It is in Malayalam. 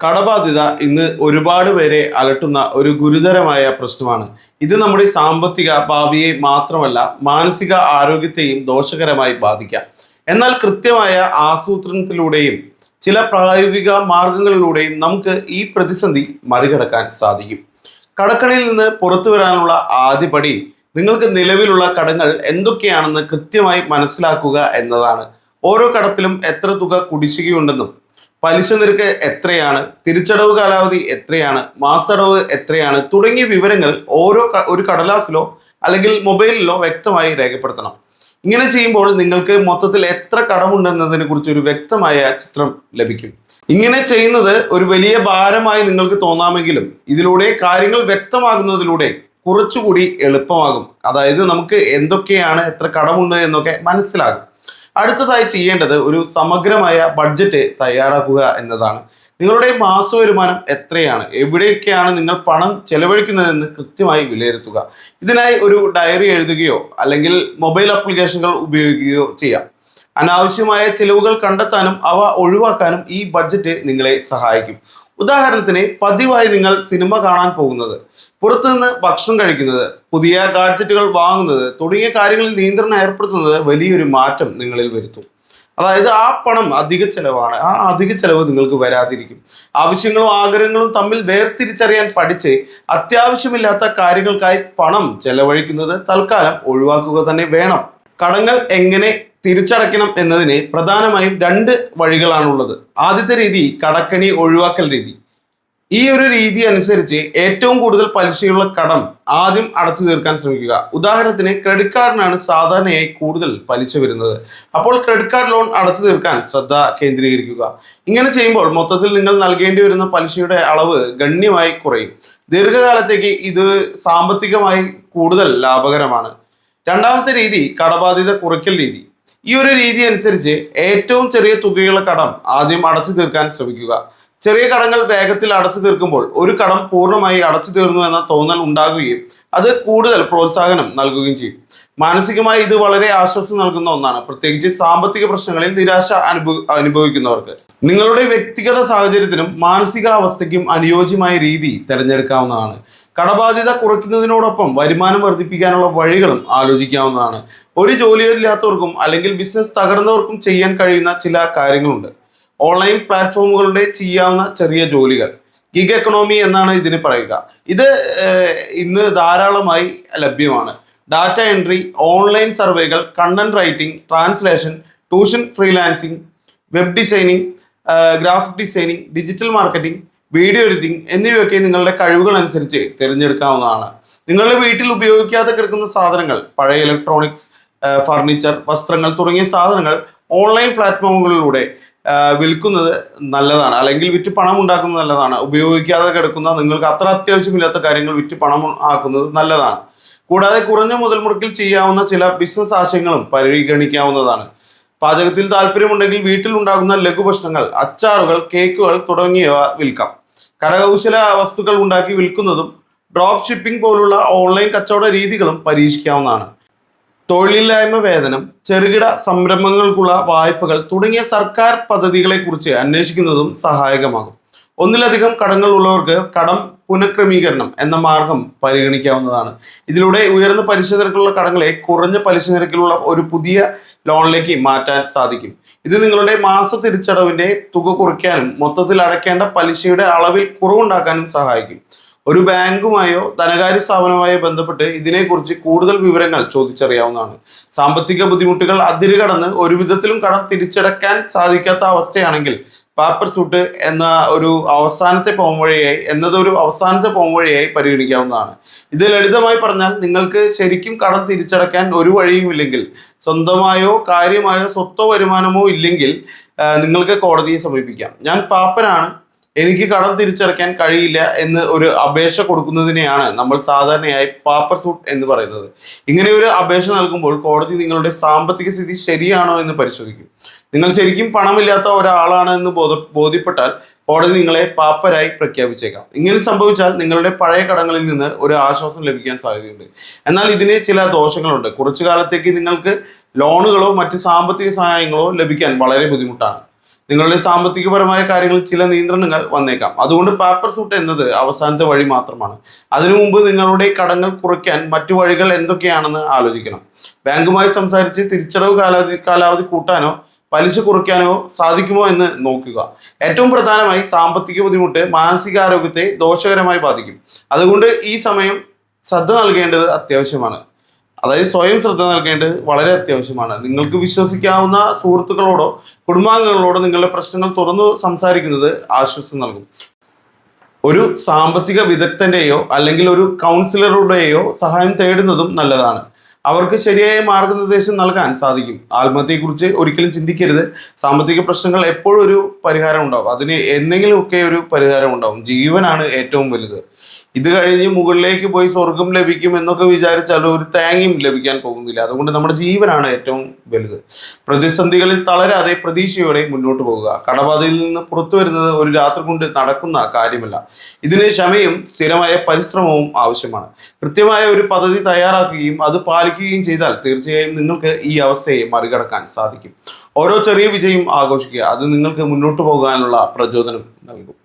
കടബാധ്യത ഇന്ന് ഒരുപാട് പേരെ അലട്ടുന്ന ഒരു ഗുരുതരമായ പ്രശ്നമാണ്. ഇത് നമ്മുടെ സാമ്പത്തിക ഭാവിയെ മാത്രമല്ല മാനസിക ആരോഗ്യത്തെയും ദോഷകരമായി ബാധിക്കാം. എന്നാൽ കൃത്യമായ ആസൂത്രണത്തിലൂടെയും ചില പ്രായോഗിക മാർഗങ്ങളിലൂടെയും നമുക്ക് ഈ പ്രതിസന്ധി മറികടക്കാൻ സാധിക്കും. കടക്കണിയിൽ നിന്ന് പുറത്തു വരാനുള്ള ആദ്യപടി നിങ്ങൾക്ക് നിലവിലുള്ള കടങ്ങൾ എന്തൊക്കെയാണെന്ന് കൃത്യമായി മനസ്സിലാക്കുക എന്നതാണ്. ഓരോ കടത്തിലും എത്ര തുക കുടിശ്ശികയുണ്ടെന്നും പലിശ നിരക്ക് എത്രയാണ്? തിരിച്ചടവ് കാലാവധി എത്രയാണ്? മാസടവ് എത്രയാണ്? തുടങ്ങിയ വിവരങ്ങൾ ഓരോ ഒരു കടലാസിലോ അല്ലെങ്കിൽ മൊബൈലിലോ വ്യക്തമായി രേഖപ്പെടുത്തണം. ഇങ്ങനെ ചെയ്യുമ്പോൾ നിങ്ങൾക്ക് മൊത്തത്തിൽ എത്ര കടമുണ്ടെന്നതിനെ കുറിച്ച് ഒരു വ്യക്തമായ ചിത്രം ലഭിക്കും. ഇങ്ങനെ ചെയ്യുന്നത് ഒരു വലിയ ഭാരമായി നിങ്ങൾക്ക് തോന്നാമെങ്കിലും ഇതിലൂടെ കാര്യങ്ങൾ വ്യക്തമാകുന്നതിലൂടെ കുറച്ചുകൂടി എളുപ്പമാകും. അതായത് നമുക്ക് എന്തൊക്കെയാണ് എത്ര കടമുണ്ട് എന്നൊക്കെ മനസ്സിലാകും. അടുത്തതായി ചെയ്യേണ്ടത് ഒരു സമഗ്രമായ ബഡ്ജറ്റ് തയ്യാറാക്കുക എന്നതാണ്. നിങ്ങളുടെ മാസ വരുമാനം എത്രയാണ്? എവിടെയൊക്കെയാണ് നിങ്ങൾ പണം ചെലവഴിക്കുന്നതെന്ന് കൃത്യമായി വിലയിരുത്തുക. ഇതിനായി ഒരു ഡയറി എഴുതുകയോ അല്ലെങ്കിൽ മൊബൈൽ ആപ്ലിക്കേഷനുകൾ ഉപയോഗിക്കുകയോ ചെയ്യാം. അനാവശ്യമായ ചിലവുകൾ കണ്ടെത്താനും അവ ഒഴിവാക്കാനും ഈ ബഡ്ജറ്റ് നിങ്ങളെ സഹായിക്കും. ഉദാഹരണത്തിന് പതിവായി നിങ്ങൾ സിനിമ കാണാൻ പോകുന്നത് പുറത്തുനിന്ന് ഭക്ഷണം കഴിക്കുന്നത് പുതിയ ഗാഡ്ജറ്റുകൾ വാങ്ങുന്നത് തുടങ്ങിയ കാര്യങ്ങളിൽ നിയന്ത്രണം ഏർപ്പെടുത്തുന്നത് വലിയൊരു മാറ്റം നിങ്ങളിൽ വരുത്തും. അതായത് ആ പണം അധിക ചെലവാണ്. ആ അധിക ചെലവ് നിങ്ങൾക്ക് വരാതിരിക്കും. ആവശ്യങ്ങളും ആഗ്രഹങ്ങളും തമ്മിൽ വേർതിരിച്ചറിയാൻ പഠിച്ച് അത്യാവശ്യമില്ലാത്ത കാര്യങ്ങൾക്കായി പണം ചെലവഴിക്കുന്നത് തൽക്കാലം ഒഴിവാക്കുക തന്നെ വേണം. കടങ്ങൾ എങ്ങനെ തിരിച്ചടയ്ക്കണം എന്നതിന് പ്രധാനമായും രണ്ട് വഴികളാണുള്ളത്. ആദ്യത്തെ രീതി കടക്കണി ഒഴിവാക്കൽ രീതി. ഈ ഒരു രീതി അനുസരിച്ച് ഏറ്റവും കൂടുതൽ പലിശയുള്ള കടം ആദ്യം അടച്ചു തീർക്കാൻ ശ്രമിക്കുക. ഉദാഹരണത്തിന് ക്രെഡിറ്റ് കാർഡിനാണ് സാധാരണയായി കൂടുതൽ പലിശ വരുന്നത്. അപ്പോൾ ക്രെഡിറ്റ് കാർഡ് ലോൺ അടച്ചു തീർക്കാൻ ശ്രദ്ധ കേന്ദ്രീകരിക്കുക. ഇങ്ങനെ ചെയ്യുമ്പോൾ മൊത്തത്തിൽ നിങ്ങൾ നൽകേണ്ടി വരുന്ന പലിശയുടെ അളവ് ഗണ്യമായി കുറയും. ദീർഘകാലത്തേക്ക് ഇത് സാമ്പത്തികമായി കൂടുതൽ ലാഭകരമാണ്. രണ്ടാമത്തെ രീതി കടബാധ്യത കുറയ്ക്കൽ രീതി. ഈ ഒരു രീതി അനുസരിച്ച് ഏറ്റവും ചെറിയ തുകയുള്ള കടം ആദ്യം അടച്ചു തീർക്കാൻ ശ്രമിക്കുക. ചെറിയ കടങ്ങൾ വേഗത്തിൽ അടച്ചു തീർക്കുമ്പോൾ ഒരു കടം പൂർണമായി അടച്ചു തീർന്നു എന്ന തോന്നൽ ഉണ്ടാകുകയും അത് കൂടുതൽ പ്രോത്സാഹനം നൽകുകയും ചെയ്യും. മാനസികമായി ഇത് വളരെ ആശ്വാസം നൽകുന്ന ഒന്നാണ്. പ്രത്യേകിച്ച് സാമ്പത്തിക പ്രശ്നങ്ങളിൽ നിരാശ അനുഭവ അനുഭവിക്കുന്നവർക്ക്. നിങ്ങളുടെ വ്യക്തിഗത സാഹചര്യത്തിനും മാനസികാവസ്ഥയ്ക്കും അനുയോജ്യമായ രീതി തിരഞ്ഞെടുക്കാവുന്നതാണ്. കടബാധ്യത കുറയ്ക്കുന്നതിനോടൊപ്പം വരുമാനം വർദ്ധിപ്പിക്കാനുള്ള വഴികളും ആലോചിക്കാവുന്നതാണ്. ഒരു ജോലിയില്ലാത്തവർക്കും അല്ലെങ്കിൽ ബിസിനസ് തകർന്നവർക്കും ചെയ്യാൻ കഴിയുന്ന ചില കാര്യങ്ങളുണ്ട്. ഓൺലൈൻ പ്ലാറ്റ്ഫോമുകളുടെ ചെയ്യാവുന്ന ചെറിയ ജോലികൾ. ഗിഗ് എക്കണോമി എന്നാണ് ഇതിന് പറയുക. ഇത് ഇന്ന് ധാരാളമായി ലഭ്യമാണ്. ഡാറ്റ എൻട്രി ഓൺലൈൻ സർവേകൾ content writing translation tuition freelancing web designing graphic designing digital marketing video editing എന്നിവയൊക്കെ നിങ്ങളുടെ കഴിവുകൾ അനുസരിച്ച് തിരഞ്ഞെടുക്കാവുന്നതാണ്. നിങ്ങളുടെ വീട്ടിൽ ഉപയോഗിക്കാതെ കിടക്കുന്ന സാധനങ്ങൾ പഴയ ഇലക്ട്രോണിക്സ് ഫർണിച്ചർ വസ്ത്രങ്ങൾ തുടങ്ങിയ സാധനങ്ങൾ ഓൺലൈൻ പ്ലാറ്റ്ഫോമുകളിലൂടെ വിൽക്കുന്നത് നല്ലതാണ്. അല്ലെങ്കിൽ വിറ്റ് പണം ഉണ്ടാക്കുന്നത് നല്ലതാണ്. ഉപയോഗിക്കാതെ കിടക്കുന്ന നിങ്ങൾക്ക് അത്ര അത്യാവശ്യമില്ലാത്ത കാര്യങ്ങൾ വിറ്റ് പണം ആക്കുന്നത് നല്ലതാണ്. കൂടാതെ കുറഞ്ഞ മുതൽ മുടക്കിൽ ചെയ്യാവുന്ന ചില ബിസിനസ് ആശയങ്ങളും പരിഗണിക്കാവുന്നതാണ്. പാചകത്തിൽ താല്പര്യമുണ്ടെങ്കിൽ വീട്ടിൽ ഉണ്ടാകുന്ന ലഘുഭക്ഷണങ്ങൾ അച്ചാറുകൾ കേക്കുകൾ തുടങ്ങിയവ വിൽക്കാം. കരകൗശല വസ്തുക്കൾ ഉണ്ടാക്കി വിൽക്കുന്നതും ഡ്രോപ്പ് ഷിപ്പിംഗ് പോലുള്ള ഓൺലൈൻ കച്ചവട രീതികളും പരീക്ഷിക്കാവുന്നതാണ്. തൊഴിലില്ലായ്മ വേതനം ചെറുകിട സംരംഭങ്ങൾക്കുള്ള വായ്പകൾ തുടങ്ങിയ സർക്കാർ പദ്ധതികളെക്കുറിച്ച് അന്വേഷിക്കുന്നതും സഹായകമാകും. ഒന്നിലധികം കടങ്ങൾ ഉള്ളവർക്ക് കടം പുനഃക്രമീകരണം എന്ന മാർഗം പരിഗണിക്കാവുന്നതാണ്. ഇതിലൂടെ ഉയർന്ന പലിശ നിരക്കുള്ള കടങ്ങളെ കുറഞ്ഞ പലിശ നിരക്കിലുള്ള ഒരു പുതിയ ലോണിലേക്ക് മാറ്റാൻ സാധിക്കും. ഇത് നിങ്ങളുടെ മാസ തിരിച്ചടവിന്റെ തുക കുറയ്ക്കാനും മൊത്തത്തിൽ അടയ്ക്കേണ്ട പലിശയുടെ അളവിൽ കുറവുണ്ടാക്കാനും സഹായിക്കും. ഒരു ബാങ്കുമായോ ധനകാര്യ സ്ഥാപനവുമായോ ബന്ധപ്പെട്ട് ഇതിനെക്കുറിച്ച് കൂടുതൽ വിവരങ്ങൾ ചോദിച്ചറിയാവുന്നതാണ്. സാമ്പത്തിക ബുദ്ധിമുട്ടുകൾ അതിരുകടന്ന് ഒരു വിധത്തിലും കടം തിരിച്ചടക്കാൻ സാധിക്കാത്ത അവസ്ഥയാണെങ്കിൽ പാപ്പർ സൂട്ട് എന്ന ഒരു അവസാനത്തെ പോംവഴിയായി എന്നതൊരു അവസാനത്തെ പോംവഴിയായി പരിഗണിക്കാവുന്നതാണ്. ഇത് ലളിതമായി പറഞ്ഞാൽ നിങ്ങൾക്ക് ശരിക്കും കടം തിരിച്ചടക്കാൻ ഒരു വഴിയുമില്ലെങ്കിൽ സ്വന്തമായോ കാര്യമായോ സ്വത്തോ വരുമാനമോ ഇല്ലെങ്കിൽ നിങ്ങൾക്ക് കോടതിയെ സമീപിക്കാം. ഞാൻ പാപ്പനാണ് എനിക്ക് കടം തിരിച്ചടയ്ക്കാൻ കഴിയില്ല എന്ന് ഒരു അപേക്ഷ കൊടുക്കുന്നതിനെയാണ് നമ്മൾ സാധാരണയായി പാപ്പർ സൂട്ട് എന്ന് പറയുന്നത്. ഇങ്ങനെ ഒരു അപേക്ഷ നൽകുമ്പോൾ കോടതി നിങ്ങളുടെ സാമ്പത്തിക സ്ഥിതി ശരിയാണോ എന്ന് പരിശോധിക്കും. നിങ്ങൾ ശരിക്കും പണമില്ലാത്ത ഒരാളാണ് എന്ന് ബോധ ബോധ്യപ്പെട്ടാൽ കോടതി നിങ്ങളെ പാപ്പരായി പ്രഖ്യാപിച്ചേക്കാം. ഇങ്ങനെ സംഭവിച്ചാൽ നിങ്ങളുടെ പഴയ കടങ്ങളിൽ നിന്ന് ഒരു ആശ്വാസം ലഭിക്കാൻ സാധ്യതയുണ്ട്. എന്നാൽ ഇതിന് ചില ദോഷങ്ങളുണ്ട്. കുറച്ചു കാലത്തേക്ക് നിങ്ങൾക്ക് ലോണുകളോ മറ്റ് സാമ്പത്തിക സഹായങ്ങളോ ലഭിക്കാൻ വളരെ ബുദ്ധിമുട്ടാണ്. നിങ്ങളുടെ സാമ്പത്തികപരമായ കാര്യങ്ങളിൽ ചില നിയന്ത്രണങ്ങൾ വന്നേക്കാം. അതുകൊണ്ട് പേപ്പർ സൂട്ട് എന്നത് അവസാനത്തെ വഴി മാത്രമാണ്. അതിനു മുമ്പ് നിങ്ങളുടെ കടങ്ങൾ കുറയ്ക്കാൻ മറ്റു വഴികൾ എന്തൊക്കെയാണെന്ന് ആലോചിക്കണം. ബാങ്കുമായി സംസാരിച്ച് തിരിച്ചടവ് കാലാവധി കാലാവധി കൂട്ടാനോ പലിശ കുറയ്ക്കാനോ സാധിക്കുമോ എന്ന് നോക്കുക. ഏറ്റവും പ്രധാനമായി സാമ്പത്തിക ബുദ്ധിമുട്ട് മാനസികാരോഗ്യത്തെ ദോഷകരമായി ബാധിക്കും. അതുകൊണ്ട് ഈ സമയം ശ്രദ്ധ നൽകേണ്ടത് അത്യാവശ്യമാണ്. അതായത് സ്വയം ശ്രദ്ധ നൽകേണ്ടത് വളരെ അത്യാവശ്യമാണ്. നിങ്ങൾക്ക് വിശ്വസിക്കാവുന്ന സുഹൃത്തുക്കളോടോ കുടുംബാംഗങ്ങളോടോ നിങ്ങളുടെ പ്രശ്നങ്ങൾ തുറന്നു സംസാരിക്കുന്നത് ആശ്വാസം നൽകും. ഒരു സാമ്പത്തിക വിദഗ്ധന്റെയോ അല്ലെങ്കിൽ ഒരു കൗൺസിലറുടെയോ സഹായം തേടുന്നതും നല്ലതാണ്. അവർക്ക് ശരിയായ മാർഗനിർദ്ദേശം നൽകാൻ സാധിക്കും. ആത്മഹത്യയെക്കുറിച്ച് ഒരിക്കലും ചിന്തിക്കരുത്. സാമ്പത്തിക പ്രശ്നങ്ങൾ എപ്പോഴും ഒരു പരിഹാരം ഉണ്ടാവും. അതിന് എന്തെങ്കിലുമൊക്കെ ഒരു പരിഹാരം ഉണ്ടാവും. ജീവനാണ് ഏറ്റവും വലുത്. ഇത് കഴിഞ്ഞ് മുകളിലേക്ക് പോയി സ്വർഗം ലഭിക്കും എന്നൊക്കെ വിചാരിച്ചാൽ ഒരു തേങ്ങയും ലഭിക്കാൻ പോകുന്നില്ല. അതുകൊണ്ട് നമ്മുടെ ജീവനാണ് ഏറ്റവും വലുത്. പ്രതിസന്ധികളിൽ തളരാതെ പ്രതീക്ഷയോടെ മുന്നോട്ട് പോകുക. കടബാധയിൽ നിന്ന് പുറത്തു വരുന്നത് ഒരു രാത്രി കൊണ്ട് നടക്കുന്ന കാര്യമല്ല. ഇതിന് ക്ഷമയും സ്ഥിരമായ പരിശ്രമവും ആവശ്യമാണ്. കൃത്യമായ ഒരു പദ്ധതി തയ്യാറാക്കുകയും അത് പാലിക്കുകയും ചെയ്താൽ തീർച്ചയായും നിങ്ങൾക്ക് ഈ അവസ്ഥയെ മറികടക്കാൻ സാധിക്കും. ഓരോ ചെറിയ വിജയം ആഘോഷിക്കുക. അത് നിങ്ങൾക്ക് മുന്നോട്ട് പോകാനുള്ള പ്രചോദനം നൽകും.